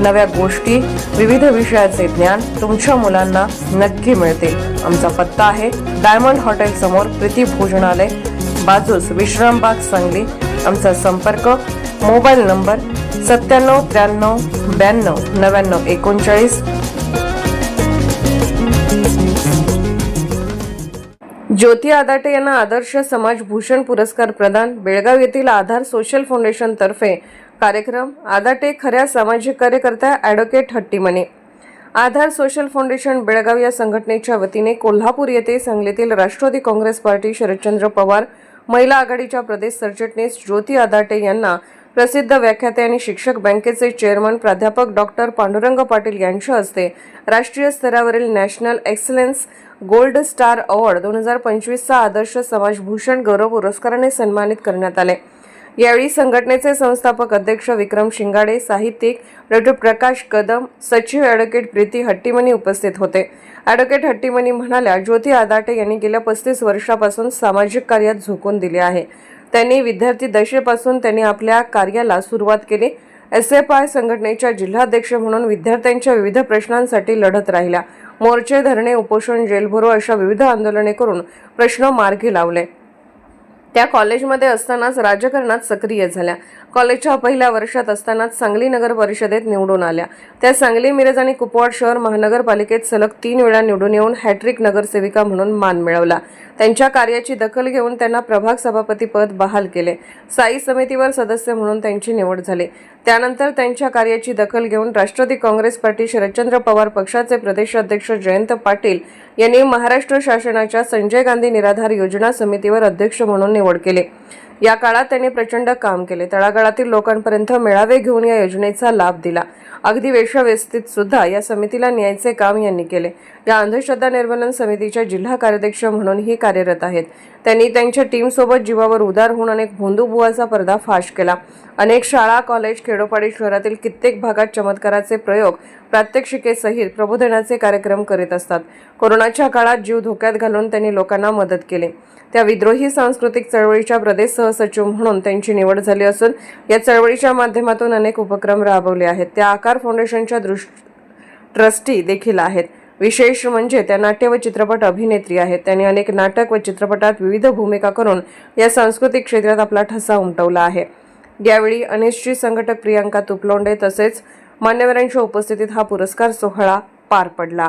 नव्या गोष्टी विविध विषयाचे ज्ञान तुमच्या मुलांना नक्की मिळतील आमचा पत्ता आहे डायमंड हॉटेल समोर प्रीती भोजनालय बाजूस विश्रामबाग सांगली. आमचा संपर्क मोबाईल नंबर सत्त्याण्णव त्र्याण्णव ब्याण्णव नव्याण्णव एकोणचाळीस. ज्योती आदाटे यांना आदर्श समाज भूषण पुरस्कार प्रदान बेळगाव येथील आधार सोशल फाउंडेशन तर्फे कार्यक्रम. आदाटे खऱ्या सामाजिक कार्यकर्त्या advocate Hattimane. Aadhaar social foundation Belgaum या संघटनेच्या वतीने कोल्हापूर येथे सांगलीतील राष्ट्रवादी काँग्रेस पार्टी शरदचंद्र पवार महिला आघाडीच्या प्रदेश सरचिटणीस ज्योती आदाटे यांना प्रसिद्ध व्याख्याते आणि शिक्षक बँकेचे चेअरमन प्राध्यापक डॉक्टर पांडुरंग पाटील यांच्या हस्ते राष्ट्रीय स्तरावरील national excellence gold star award दोन हजार पंचवीसचा आदर्श समाजभूषण गौरव पुरस्काराने सन्मानित करण्यात आले. यावेळी संघटनेचे संस्थापक अध्यक्ष विक्रम शिंगाडे साहित्यिक डॉक्टर प्रकाश कदम सचिव ॲडव्होकेट प्रीती हट्टीमनी उपस्थित होते. ॲडव्होकेट हट्टीमनी म्हणाल्या ज्योती आदाटे यांनी गेल्या पस्तीस वर्षापासून सामाजिक कार्यात झोकून दिले आहे. त्यांनी विद्यार्थी दशेपासून त्यांनी आपल्या कार्याला सुरुवात केली. एस एफ आय संघटनेच्या जिल्हाध्यक्ष म्हणून विद्यार्थ्यांच्या विविध प्रश्नांसाठी लढत राहिल्या. मोर्चे धरणे उपोषण जेलभरो अशा विविध आंदोलने करून प्रश्न मार्गी लावले. त्या कॉलेजमध्ये असतानाच राजकारणात सक्रिय झाल्या. कॉलेजच्या पहिल्या वर्षात असतानाच सांगली नगर परिषदेत निवडून आल्या. त्या सांगली मिरज आणि कुपवाड शहर महानगरपालिकेत सलग तीन वेळा निवडून येऊन हॅट्रिक नगरसेविका म्हणून मान मिळवला. त्यांच्या कार्याची दखल घेऊन त्यांना प्रभाग सभापती पद बहाल केले. स्थायी समितीवर सदस्य म्हणून त्यांची निवड झाली. त्यानंतर त्यांच्या कार्याची दखल घेऊन राष्ट्रवादी काँग्रेस पार्टी शरदचंद्र पवार पक्षाचे प्रदेशाध्यक्ष जयंत पाटील यांनी महाराष्ट्र शासनाच्या संजय गांधी निराधार योजना समितीवर अध्यक्ष म्हणून निवड केली. या काळात त्यांनी प्रचंड काम केले. तळागाळातील लोकांपर्यंत मेळावे घेऊन या योजनेचा लाभ दिला. अगदी वेश्यावेस्तीत सुद्धा या समितीला न्यायचे काम यांनी केले. या अंधश्रद्धा निर्मूलन समितीच्या जिल्हा कार्याध्यक्ष म्हणूनही कार्यरत आहेत. त्यांनी त्यांच्या टीमसोबत जीवावर उदार होऊन अनेक भोंदूबुवाचा पर्दाफाश केला. अनेक शाळा कॉलेज खेडोपाडी शहरातील कित्येक भागात चमत्काराचे प्रयोग प्रात्यक्षिकेसहित प्रबोधनाचे कार्यक्रम करीत असतात. कोरोनाच्या काळात जीव धोक्यात घालून त्यांनी लोकांना मदत केली. त्या विद्रोही सांस्कृतिक चळवळीच्या प्रदेश सहसचिव म्हणून त्यांची निवड झाली असून या चळवळीच्या माध्यमातून अनेक उपक्रम राबवले आहेत. त्या आकार फाउंडेशनच्या दृष्ट ट्रस्टी देखील आहेत. विशेष म्हणजे त्या नाट्य व चित्रपट अभिनेत्री आहेत. त्यांनी अनेक नाटक व चित्रपटात विविध भूमिका करून या सांस्कृतिक क्षेत्रात आपला ठसा उमटवला आहे. यावेळी अनिश्चित संघटक प्रियांका तुपलोंडे तसेच मान्यवरांच्या उपस्थितीत हा पुरस्कार सोहळा पार पडला.